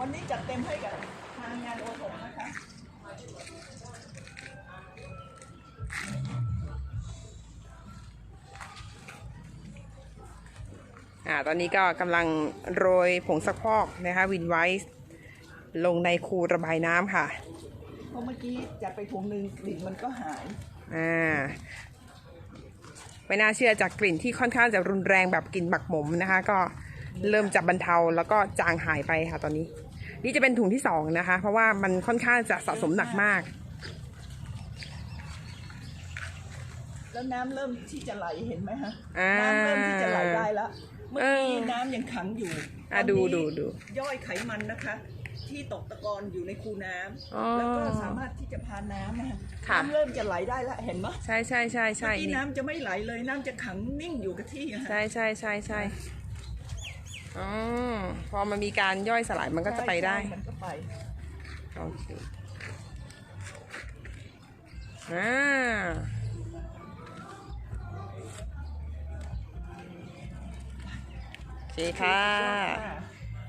วันนี้จัดเต็มให้กับทางงานโอทงนะคะอ่าตอนนี้ก็กำลังโรยผงซักพอกนะคะวินไวส์ลงในคูระบายน้ำค่ะ เพราะเมื่อกี้จัดไปถุงหนึ่งกลิ่นมันก็หาย อ่าไม่น่าเชื่อจากกลิ่นที่ค่อนข้างจะรุนแรงแบบกลิ่นหมักหมมนะคะ ก็ เริ่มจะบรรเทาแล้วก็จางหายไปค่ะตอนนี้ นี่จะเป็นถุงที่สองนะคะ เพราะว่ามันค่อนข้างจะสะสมหนักมาก แล้วน้ำเริ่มที่จะไหลเห็นไหมฮะอ่า น้ำเริ่มที่จะไหลได้แล้วเมื่อกี้เออน้ำยังขังอยู่อะตนนี้ดูดูดูย่อยไขมันนะคะ ที่ตกตะกอนอยู่ในคูน้อ๋อำแล้วก็สามารถที่จะพาน้ำนะฮะค่ะ น้ำเริ่มจะไหลได้แล้วเห็นไหมใช่ใช่ใช่ใช่เมื่อกี้นี่น้ำจะไม่ไหลเลยน้ำจะขังนิ่งอยู่กับที่อะฮะใช่ใช่ใช่ใช่ อ๋อพอมันมีการย่อยสลายมันก็จะไปได้ใช่มันก็ไปโอเคอ่าโอเคค่ะสุดยอดค่ะ